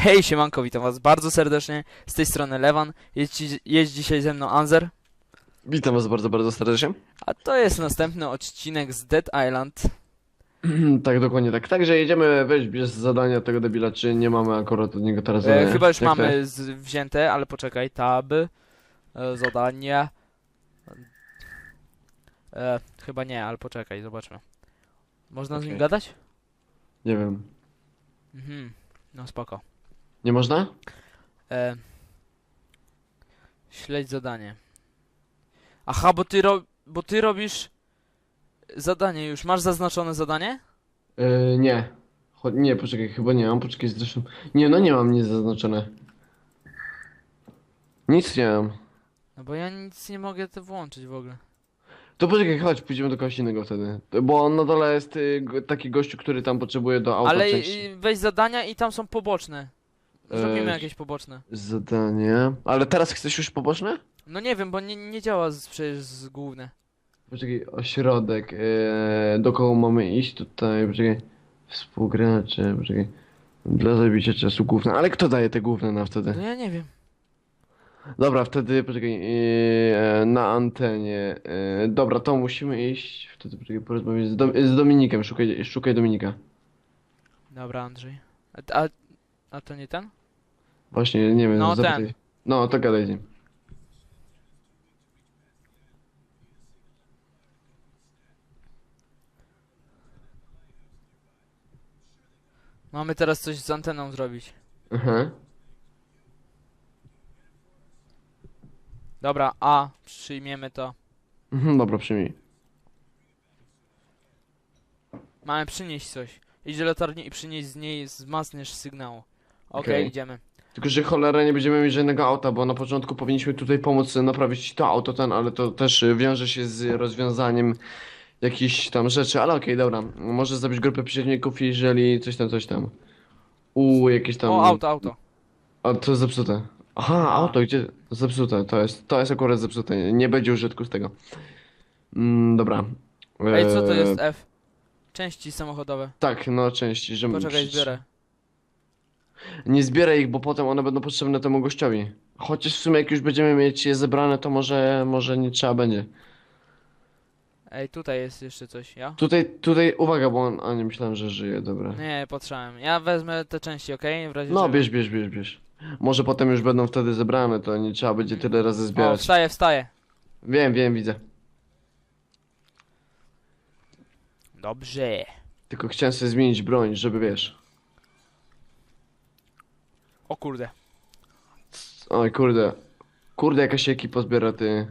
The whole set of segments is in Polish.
Hej, siemanko, witam was bardzo serdecznie. Z tej strony Lewan. Jest, jest dzisiaj ze mną Anzer. Witam was bardzo, bardzo serdecznie. A to jest następny odcinek z Dead Island. tak, dokładnie tak. Także jedziemy wejść bez zadania tego debila, czy nie mamy akurat od niego teraz E, zadania. chyba już Jak to mamy z, wzięte, ale poczekaj. Tab. E, zadanie. E, chyba nie, ale poczekaj, zobaczmy. Można z nim Okej. gadać? Nie wiem. Mhm. No spoko. Nie można? E, śledź zadanie. Aha, bo ty, ro bo ty robisz zadanie już. Masz zaznaczone zadanie? Yy, nie. Cho nie, poczekaj, chyba nie mam, poczekaj, zresztą... Nie, no nie mam nic zaznaczone. Nic nie mam. No bo ja nic nie mogę te włączyć w ogóle. To poczekaj, chodź, pójdziemy do kogoś innego wtedy. Bo na dole jest y, go- taki gościu, który tam potrzebuje do auta Ale części. y, weź zadania i tam są poboczne. Zrobimy E, jakieś poboczne. Zadanie... Ale teraz chcesz już poboczne? No nie wiem, bo nie, nie działa z, przecież z główne. Poczekaj, ośrodek, e, do kogo mamy iść tutaj, poczekaj, współgracze, poczekaj, dla zabicia czasu główne, ale kto daje te główne na No wtedy? ja nie wiem. Dobra, wtedy, poczekaj, e, na antenie, e, dobra, to musimy iść, wtedy, poczekaj, porozmawiać z, Dom z Dominikiem, szukaj, szukaj Dominika. Dobra, Andrzej. A, a, a to nie ten? Właśnie, nie wiem, No, zapytaj. ten. No, to gadaj z nim. Mamy teraz coś z anteną zrobić. Aha. Dobra, A, przyjmiemy to. Mhm, dobra, przyjmij. Mamy przynieść coś. Idź do latarni i przynieść z niej wzmacniasz sygnału. Okej, Okej. idziemy. Tylko, że cholera nie będziemy mieć żadnego auta, bo na początku powinniśmy tutaj pomóc e, naprawić to auto ten, ale to też e, wiąże się z rozwiązaniem jakichś tam rzeczy, ale okej, dobra. Możesz zabić grupę przeciwników, jeżeli coś tam, coś tam. U jakieś tam... O, auto, auto. A to jest zepsute. Aha, auto, gdzie? Zepsute, to jest, to jest akurat zepsute, nie będzie użytku z tego. Mm, dobra. Ej, co to Eee, jest F? Części samochodowe. Tak, no części, że... Poczekaj, zbiorę. Nie zbieraj ich, bo potem one będą potrzebne temu gościowi. Chociaż w sumie jak już będziemy mieć je zebrane, to może, może nie trzeba będzie. Ej, tutaj jest jeszcze coś, ja? Tutaj, tutaj, uwaga, bo on, a nie myślałem, że żyje, dobra. Nie, potrzebałem. Ja wezmę te części, okej? W razie No, czego. bierz, bierz, bierz, bierz. Może potem już będą wtedy zebrane, to nie trzeba będzie tyle razy O, zbierać. wstaję, wstaję. Wiem, wiem, widzę. Dobrze. Tylko chciałem sobie zmienić broń, żeby wiesz. O kurde. Oj, kurde. Kurde, jaka się ekipa zbiera, ty.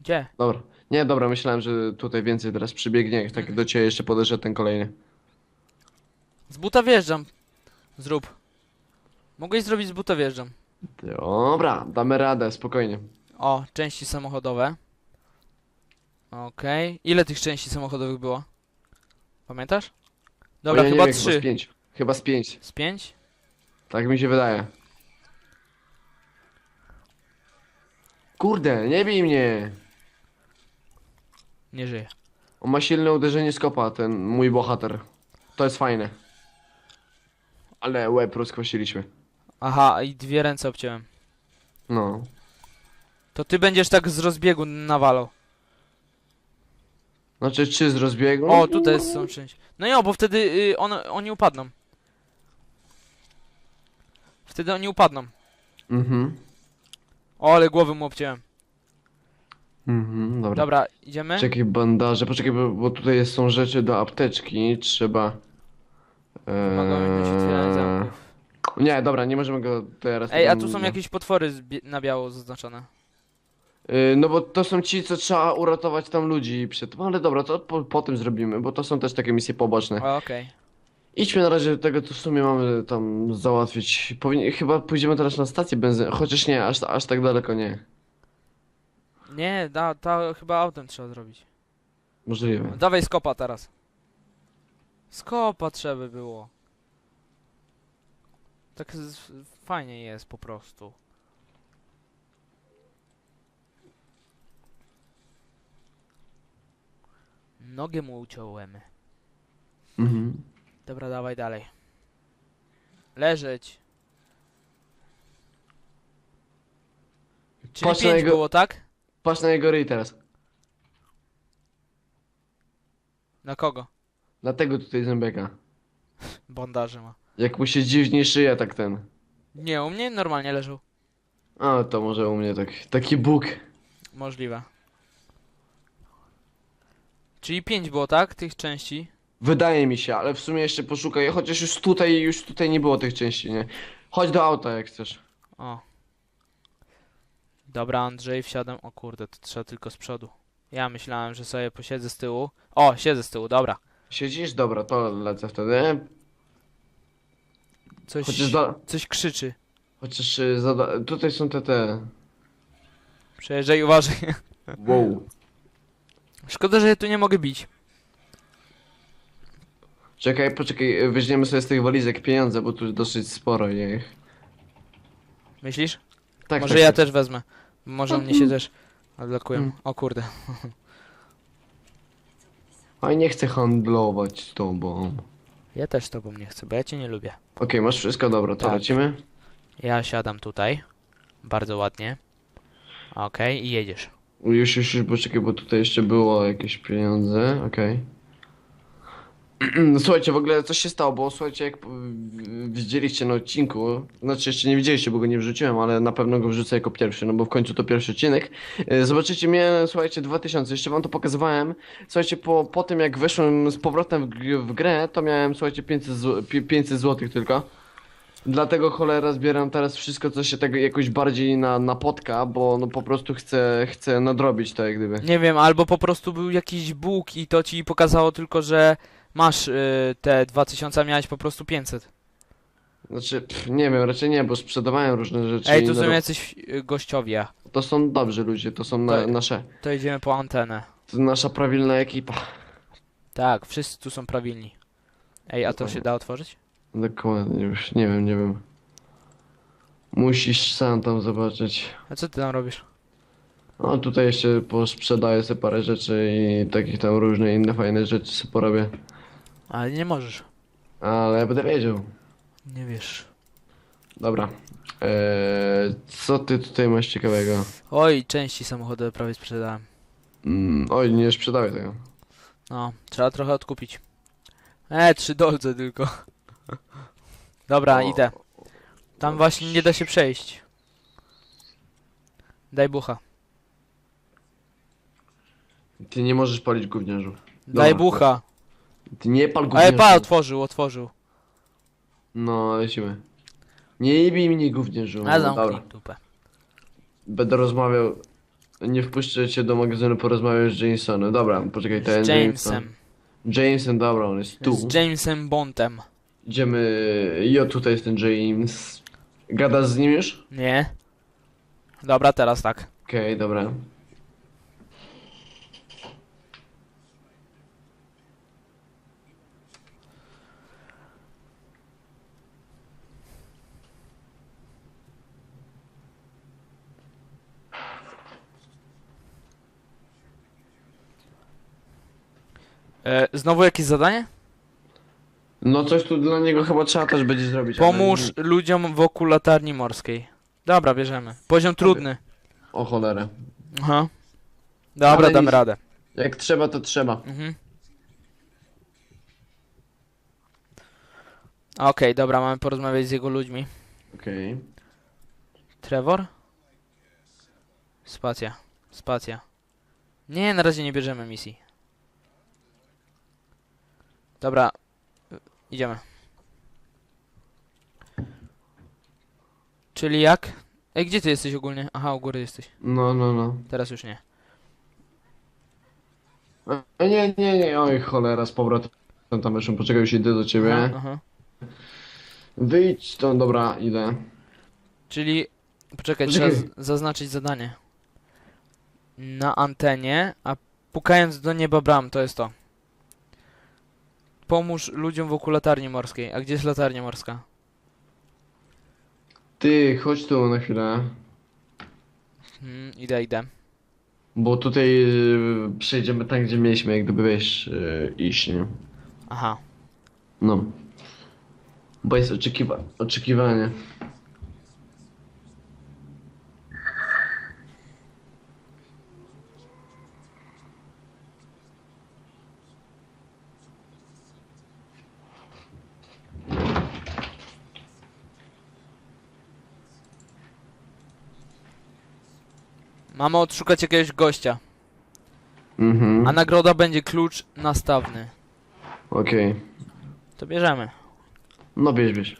Gdzie? Dobra. Nie, dobra, myślałem, że tutaj więcej teraz przybiegnie, jak tak do ciebie jeszcze podeszedł ten kolejny. Z buta wjeżdżam. Zrób. Mogłeś zrobić z buta wjeżdżam. Dobra, damy radę, spokojnie. O, części samochodowe. Okej. Ile tych części samochodowych było? Pamiętasz? Dobra, O, ja nie chyba wiem, Chyba trzy. z pięć. Chyba z pięć. Z pięć? Tak mi się wydaje. Kurde, nie bij mnie! Nie żyje. On ma silne uderzenie z kopa, ten mój bohater. To jest fajne. Ale łeb rozkwasiliśmy. Aha, i dwie ręce obciąłem. No. To ty będziesz tak z rozbiegu nawalał. Znaczy, czy z rozbiegu? O, tutaj są części. No jo, bo wtedy y, one, oni upadną. Wtedy oni upadną. Mhm. O, ale głowy mu obciąłem. Mhm, dobra. Dobra, idziemy? Czekaj, bandaże, poczekaj, bo, bo tutaj są rzeczy do apteczki, trzeba... Otwierać Eee... zamków. Nie, dobra, nie możemy go teraz... Ej, a tu są jakieś potwory na biało zaznaczone. Yy, no bo to są ci, co trzeba uratować tam ludzi przed... No ale dobra, to po, po tym zrobimy, bo to są też takie misje poboczne. O, Okej. Idźmy na razie do tego, co w sumie mamy tam załatwić. Powinni, chyba pójdziemy teraz na stację benzyny, chociaż nie, aż, aż tak daleko nie. Nie, da, to chyba autem trzeba zrobić. Możliwe. Dawaj skopa teraz. Skopa trzeba by było. Tak z, fajnie jest po prostu. Nogę mu uciąłem. Mhm. Dobra, dawaj dalej. Leżeć. Czyli Patrz na 5 jego- było, tak? Patrz na jego ryj teraz. Na kogo? Dlatego tutaj zębeka. Bondaży ma. Jak mu się dziwnie szyja, tak ten. Nie, u mnie normalnie leżał. A, to może u mnie tak, taki bóg. Możliwe. Czyli 5 było, tak? Tych części. Wydaje mi się, ale w sumie jeszcze poszukaj, chociaż już tutaj, już tutaj nie było tych części, nie? Chodź do auta jak chcesz. O. Dobra, Andrzej, wsiadam. O kurde, to trzeba tylko z przodu. Ja myślałem, że sobie posiedzę z tyłu. O, siedzę z tyłu, dobra. Siedzisz? Dobra, to lecę wtedy. Coś, Chociaż, da, coś krzyczy. chociaż y, zada, tutaj są te te. Przejeżdżaj, uważaj. Wow. Szkoda, że ja tu nie mogę bić. Czekaj, poczekaj, y, weźmiemy sobie z tych walizek pieniądze, bo tu dosyć sporo ich. Myślisz? Tak, Może tak, ja tak. też wezmę. Może mnie się też odblokują. Mm. O kurde. A nie chcę handlować z tobą. Ja też z tobą nie chcę, bo ja cię nie lubię. Okej, masz wszystko, dobra, to Tak. lecimy. Ja siadam tutaj. Bardzo ładnie. Okej, i jedziesz. Już, już, już, poczekaj, bo tutaj jeszcze było jakieś pieniądze, okej. Słuchajcie, w ogóle coś się stało, bo słuchajcie, jak widzieliście na odcinku, znaczy jeszcze nie widzieliście, bo go nie wrzuciłem, ale na pewno go wrzucę jako pierwszy, no bo w końcu to pierwszy odcinek. E, Zobaczycie mnie, słuchajcie, 2000, jeszcze wam to pokazywałem. Słuchajcie, po, po tym jak weszłem z powrotem w, w grę, to miałem, słuchajcie, 500, zł, 500 zł tylko. Dlatego cholera zbieram teraz wszystko, co się tego jakoś bardziej na, napotka, bo no po prostu chcę, chcę nadrobić to jak gdyby. Nie wiem, albo po prostu był jakiś bóg i to ci pokazało tylko, że masz y, te 2000, a miałeś po prostu 500. Znaczy, pff, nie wiem, raczej nie, bo sprzedawałem różne rzeczy. Ej, tu są jacyś y, gościowie. To są dobrzy ludzie, to są na, Tak. nasze. To idziemy po antenę. To nasza prawilna ekipa. Tak, wszyscy tu są prawilni. Ej, a to się da otworzyć? Dokładnie, już nie wiem, nie wiem. Musisz sam tam zobaczyć. A co ty tam robisz? No tutaj jeszcze posprzedaję sobie parę rzeczy i takich tam różne inne fajne rzeczy sobie porobię. Ale nie możesz. Ale ja będę wiedział. Nie wiesz. Dobra. Eee, co ty tutaj masz ciekawego? Oj, części samochodowe prawie sprzedałem. Mm, oj, nie sprzedawaj tego. No, trzeba trochę odkupić. E, trzy dolce tylko. Dobra, O, idę. Tam właśnie nie da się przejść. Daj bucha. Ty nie możesz palić gówniarzu. Daj Dobra, bucha. Ty nie pal gówniarzu. pa, otworzył, otworzył. No, lecimy. Nie bij mnie gówniarzu. A zamknij dupę. Będę rozmawiał. Nie wpuszczę cię do magazynu, porozmawiam z Jamesonem. Dobra, poczekaj, ten Z Jameson. Jamesem. Jameson, dobra, on jest tu. Z Jamesem Bontem. Idziemy. Jo, tutaj jest ten James. Gadasz z nim już? Nie? Dobra, teraz tak. Okej, dobra. E, znowu jakieś zadanie? No coś tu dla niego chyba trzeba też będzie zrobić. ale Pomóż ludziom wokół latarni morskiej. Dobra, bierzemy. Poziom trudny. O cholerę. Aha. Dobra, Ale damy nic. radę. Jak trzeba, to trzeba. Mhm. Okej, dobra, mamy porozmawiać z jego ludźmi. Okej. Trevor? Spacja. Spacja. Nie, na razie nie bierzemy misji. Dobra. Idziemy. Czyli jak? Ej, gdzie ty jesteś ogólnie? Aha, u góry jesteś. No, no, no. Teraz już nie. A, nie, nie, nie, oj cholera, z powrotem tam jeszcze poczekaj, już idę do ciebie. Aha, aha. Wyjdź stąd, dobra, idę. Czyli, poczekaj, Poczekaj. trzeba z- zaznaczyć zadanie. Na antenie, a pukając do nieba bram, to jest to. Pomóż ludziom wokół latarni morskiej. A gdzie jest latarnia morska? Ty, chodź tu na chwilę. Hmm, idę, idę. Bo tutaj y, przejdziemy tam, gdzie mieliśmy, jak gdyby wiesz, y, iść, nie? Aha. No. Bo jest oczekiwa oczekiwanie. Mamy odszukać jakiegoś gościa. Mhm. A nagroda będzie klucz nastawny. Okej. To bierzemy. No bierz, bierz.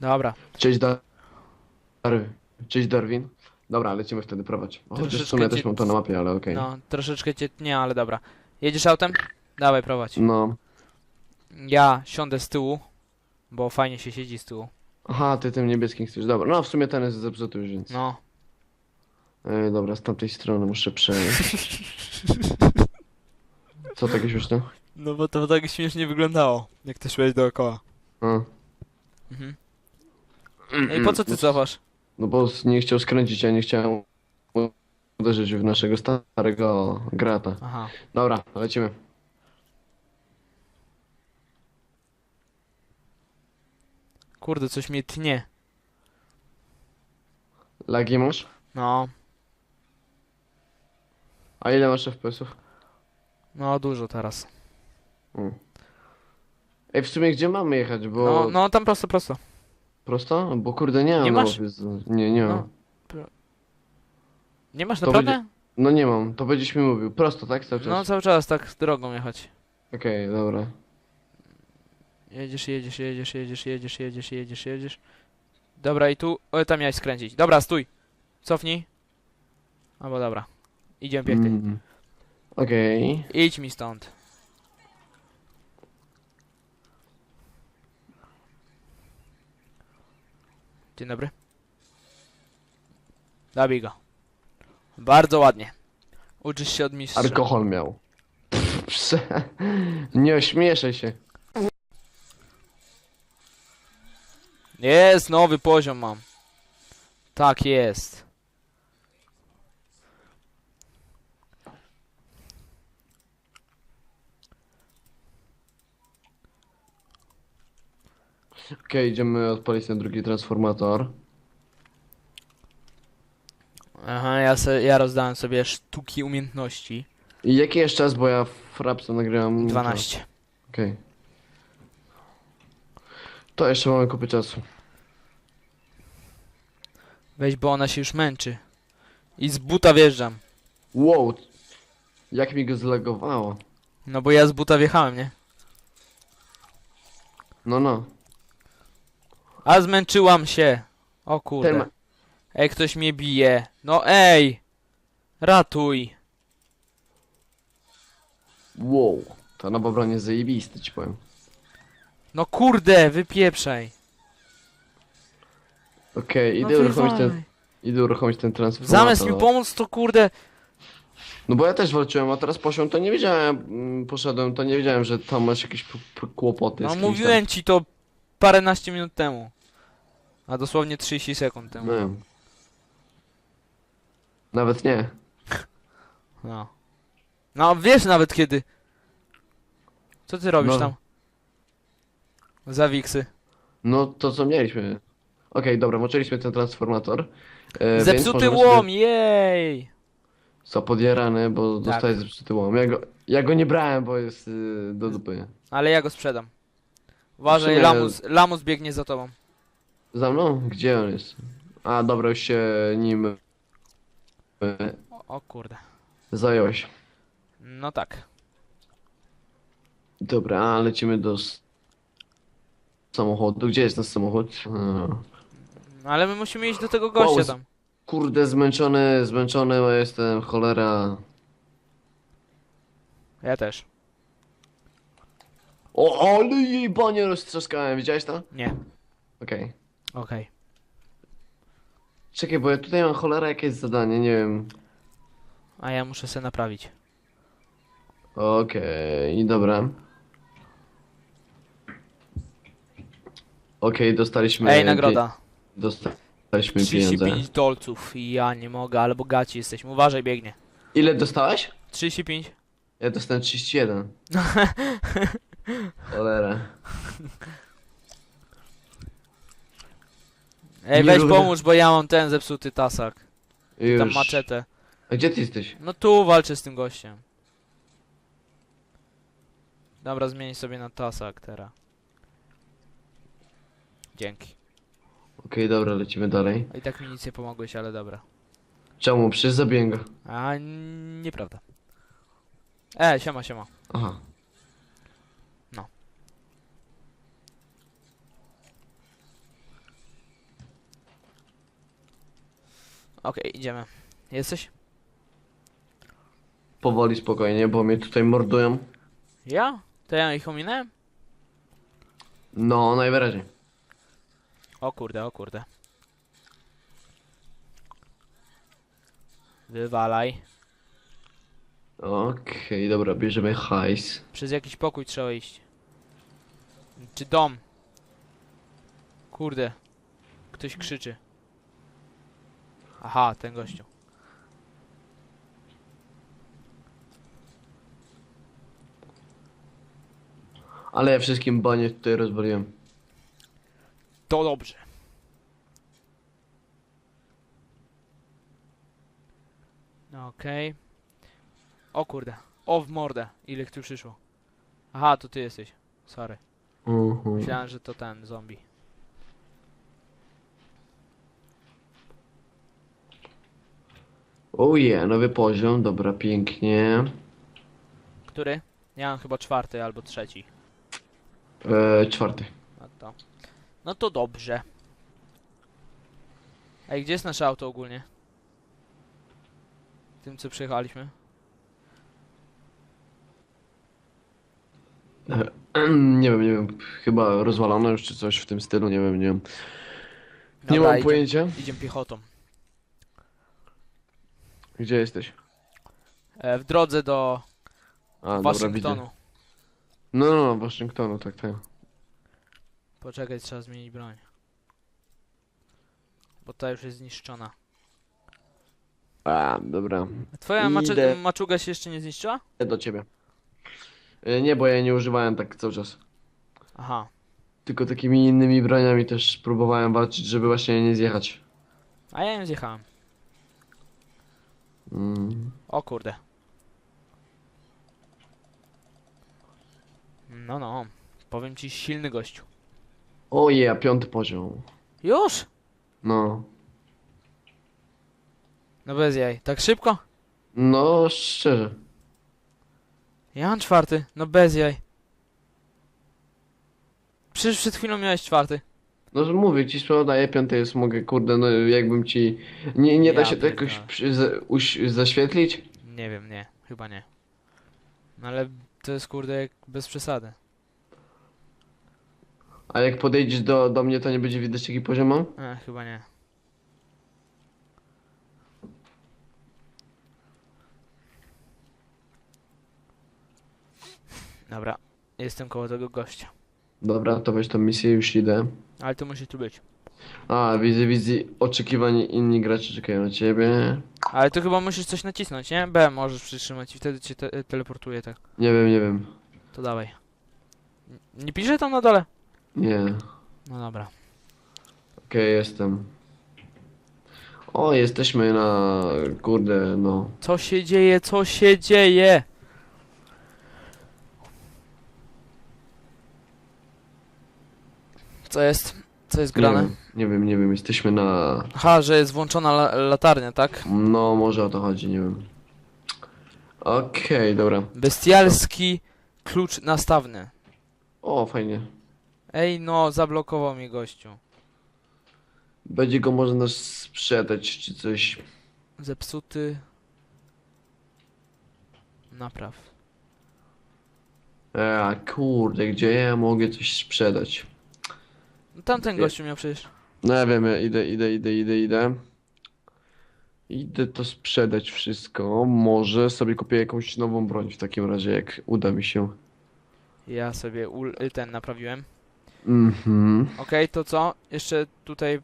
Dobra. Cześć Dar... Cześć Darwin. Dobra, lecimy wtedy prowadź. Chociaż w Troszeczkę sumie cię- też mam to na mapie, ale okej. No, troszeczkę cię tnie, ale dobra. Jedziesz autem? Dawaj, prowadź. No. Ja siądę z tyłu, bo fajnie się siedzi z tyłu. Aha, ty tym niebieskim chcesz. Dobra, no w sumie ten jest zepsuty już, więc... No. Ej, dobra, z tamtej strony muszę przejść. Co takie śmieszne? No bo to tak śmiesznie wyglądało, jak ty szłeś dookoła. A. Mhm. Ej, po co ty cofasz? No bo nie chciał skręcić, ja nie chciałem uderzyć w naszego starego grata. Aha. Dobra, lecimy. Kurde, coś mnie tnie. Lagi masz? No, A ile masz FPS-ów? no dużo teraz. Mm. Ej, w sumie gdzie mamy jechać, bo... No, no tam prosto, prosto. Prosto? Bo kurde nie mam masz? Nie, nie mam. No. Nie masz To naprawdę? No nie mam, to będziesz mi mówił. Prosto, tak? Cały czas? No cały czas tak drogą jechać. Okej, dobra. Jedziesz, jedziesz, jedziesz, jedziesz, jedziesz, jedziesz, jedziesz, jedziesz. Dobra, i tu. O, tam miałeś skręcić. Dobra, stój. Cofnij. Albo dobra. Idziemy pięknie. Mm. Okej. Idź mi stąd. Dzień dobry. Zabij go. Bardzo ładnie. Uczysz się od mistrza. Alkohol miał. Pff. Nie ośmieszaj się. Jest, nowy poziom mam. Tak jest. Okej, idziemy odpalić ten drugi transformator. Aha, ja, se, ja rozdałem sobie sztuki umiejętności. I jaki jest czas, bo ja w Rapsa nagrywam... 12. Okej. To jeszcze mamy kupę czasu. Weź, bo ona się już męczy. I z buta wjeżdżam. Wow! Jak mi go zlegowało. No bo ja z buta wjechałem, nie? No, no. A zmęczyłam się. O Ten kurde. ma... Ej, ktoś mnie bije. No ej! Ratuj. Wow. To na bobronie jest zajebisty, ci powiem. No kurde, wypieprzaj. Okej, No idę uruchomić ten... Idę uruchomić ten transformator. Zamiast mi pomóc, to kurde. No bo ja też walczyłem, a teraz poszłem, to nie wiedziałem, mm, poszedłem, to nie wiedziałem, że tam masz jakieś p- p- kłopoty No z kimś tam. mówiłem ci to paręnaście minut temu. A dosłownie 30 sekund temu. Wiem. Nawet nie. No. No wiesz nawet kiedy. Co ty robisz No. tam? Zawiksy. No to co mieliśmy. Okej, dobra, moczyliśmy ten transformator. E, więc Zepsuty możemy łom, Sobie... jej! Co, podjarany, bo Tak. zepsuty łom. Ja go, ja go nie brałem, bo jest y, do dupy. Ale ja go sprzedam. Uważaj, W sumie- lamus, lamus biegnie za tobą. Za mną? Gdzie on jest? A, dobra, już się nim O, o kurde. zająłeś. No tak. Dobra, a lecimy do s- samochodu. Gdzie jest ten samochód? No, ale my musimy iść do tego gościa tam. Kurde, zmęczony, zmęczony jestem, cholera. Ja też. O, ale jej banie roztrzaskałem, widziałeś to? Nie. Okej. Okej. Czekaj, bo ja tutaj mam cholera jakieś zadanie, nie wiem. A ja muszę se naprawić. Okej, dobra. Okej, dostaliśmy... Ej, pie- nagroda. Dostaliśmy pieniądze. 35 dolców. I ja nie mogę, ale bogaci jesteśmy. Uważaj, biegnie. Ile dostałeś? 35. Ja dostałem 31. Cholera. Ej, weź pomóż, bo ja mam ten zepsuty tasak. Już. Tam maczetę. A gdzie ty jesteś? No tu walczę z tym gościem. Dobra, zmień sobie na tasak teraz. Dzięki. Okej, dobra, lecimy dalej. I tak mi nic nie pomogłeś, ale dobra. Czemu? Przecież zabiję go. A nieprawda. E, siema, siema. Aha. Okej, idziemy. Jesteś? Powoli, spokojnie, bo mnie tutaj mordują. Ja? To ja ich ominąłem? No, najwyraźniej. O kurde, o kurde. Wywalaj. Okej, dobra, bierzemy hajs. Przez jakiś pokój trzeba iść. Czy dom? Kurde. Ktoś krzyczy. Aha, ten gościu. Ale ja wszystkim banie tutaj rozwaliłem. To dobrze. No, Okej. O kurde. O w mordę. Ile tu przyszło. Aha, to ty jesteś. Sorry. Mhm. Myślałem, że to ten zombie. Oje, nowy poziom, dobra, pięknie. Który? Ja mam chyba czwarty albo trzeci. E, czwarty. No to. No to dobrze. Ej, gdzie jest nasze auto ogólnie? Tym co przyjechaliśmy? Nie wiem, nie wiem, chyba rozwalone już czy coś w tym stylu, nie wiem, nie wiem. Nie Dobra, mam idziemy- pojęcia. Idziemy piechotą. Gdzie jesteś? E, w drodze do A, widzę. Waszyngtonu. No, no, no, Waszyngtonu, tak, tak. Poczekaj, trzeba zmienić broń. Bo ta już jest zniszczona. A, dobra. Twoja Idę. macze- maczuga się jeszcze nie zniszczyła? Idę do ciebie. E, nie, bo ja nie używałem tak cały czas. Aha. Tylko takimi innymi broniami też próbowałem walczyć, żeby właśnie nie zjechać. A ja ją zjechałem. Mm. O kurde. No no. Powiem ci silny gościu. Oje, piąty poziom. Już? No. No bez jaj. Tak szybko? No, szczerze. Ja mam czwarty. No bez jaj. Przecież przed chwilą miałeś czwarty. No, że mówię ci, sprzedaję piąty jest, mogę, kurde, no jakbym ci... Nie, nie da Ja się to jakoś pierdolę. przy, za, uś, zaświetlić? Nie wiem, nie. Chyba nie. No ale to jest kurde jak bez przesady. A jak podejdziesz do, do mnie, to nie będzie widać jaki poziom mam? E, chyba nie. Dobra. Jestem koło tego gościa. Dobra, to weź tą misję, już idę. Ale to musi tu być. A, widzę, widzę, oczekiwani inni gracze czekają na ciebie. Ale to chyba musisz coś nacisnąć, nie? B możesz przytrzymać i wtedy cię te teleportuje tak. Nie wiem, nie wiem. To dawaj. Nie pisze tam na dole? Nie. No dobra. Okej, jestem. O, jesteśmy na... kurde, no. Co się dzieje? Co się dzieje? Co jest? Co jest Nie grane? wiem, nie wiem, nie wiem, jesteśmy na... Aha, że jest włączona la latarnia, tak? No, może o to chodzi, nie wiem. Okej, dobra. Bestialski klucz nastawny. O, fajnie. Ej, no, zablokował mnie gościu. Będzie go można sprzedać, czy coś. Zepsuty. Napraw. E, a kurde, gdzie ja mogę coś sprzedać? Tamten gościu miał przecież. No ja wiem, ja idę, idę, idę, idę, idę. Idę to sprzedać wszystko. Może sobie kupię jakąś nową broń w takim razie, jak uda mi się. Ja sobie ul ten naprawiłem. Mhm. Okej, to co? Jeszcze tutaj.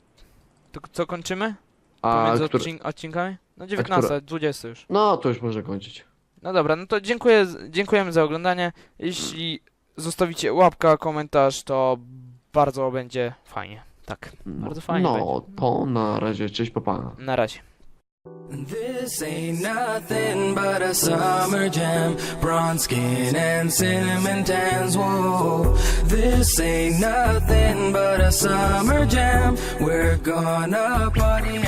To co kończymy? A, Pomiędzy które... odcin odcinkami? No 19, 20 już. No, to już może kończyć. No dobra, no to dziękuję, dziękujemy za oglądanie. Jeśli zostawicie łapka, komentarz, to bardzo będzie fajnie. Tak, No, Bardzo fajnie No, to na razie, cześć, papa. na razie. This ain't nothing but a summer jam. Bronze skin and cinnamon tans. Whoa, this ain't nothing but a summer jam. We're gonna party